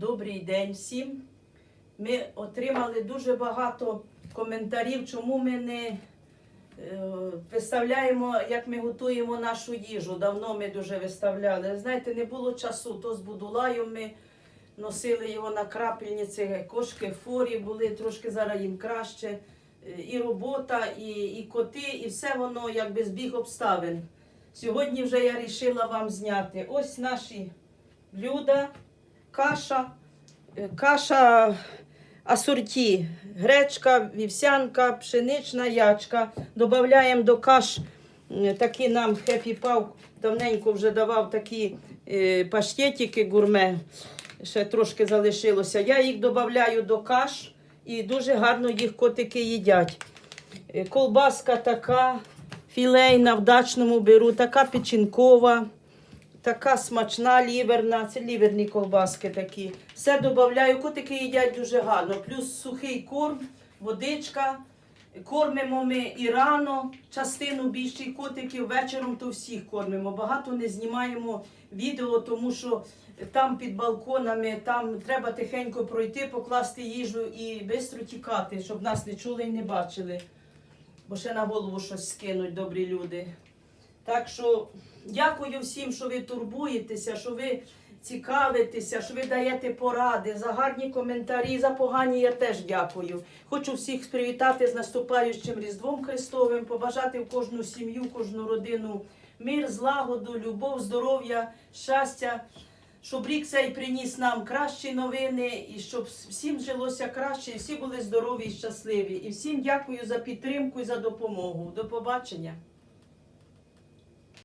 Добрий день всім. Ми отримали дуже багато коментарів, чому ми не е, виставляємо, як ми готуємо нашу їжу. Давно ми дуже виставляли. Знаєте, не було часу, то з Будулаєм ми носили його на крапельниці, кошки форі були, трошки зараз їм краще. Е, І робота, і, і коти, і все воно якби збіг обставин. Сьогодні вже я вирішила вам зняти. Ось наші блюда, каша, е, каша асорті, гречка, вівсянка, пшенична ячка. Додаємо до каш такі нам Хеппі Пав давненько вже давав такі е, паштетики гурме. Ще трошки залишилося. Я їх додаю до каш і дуже гарно їх котики їдять. Е, Колбаска така філейна, в дачному беру, така печінкова, така смачна ліверна. Це ліверні колбаски такі. Все додаю, котики їдять дуже гарно. Плюс сухий корм, водичка. Кормимо ми і рано, частину більше котиків, вечором то всіх кормимо. Багато не знімаємо відео, тому що там під балконами, там треба тихенько пройти, покласти їжу і швидко тікати, щоб нас не чули і не бачили. Бо ще на голову щось скинуть добрі люди. Так що дякую всім, що ви турбуєтеся, що ви цікавитеся, що ви даєте поради, за гарні коментарі, за погані я теж дякую. Хочу всіх привітати з наступаючим Різдвом Христовим, побажати в кожну сім'ю, кожну родину мир, злагоду, любов, здоров'я, щастя. Щоб рік цей приніс нам кращі новини, і щоб всім жилося краще, і всі були здорові і щасливі. І всім дякую за підтримку і за допомогу. До побачення.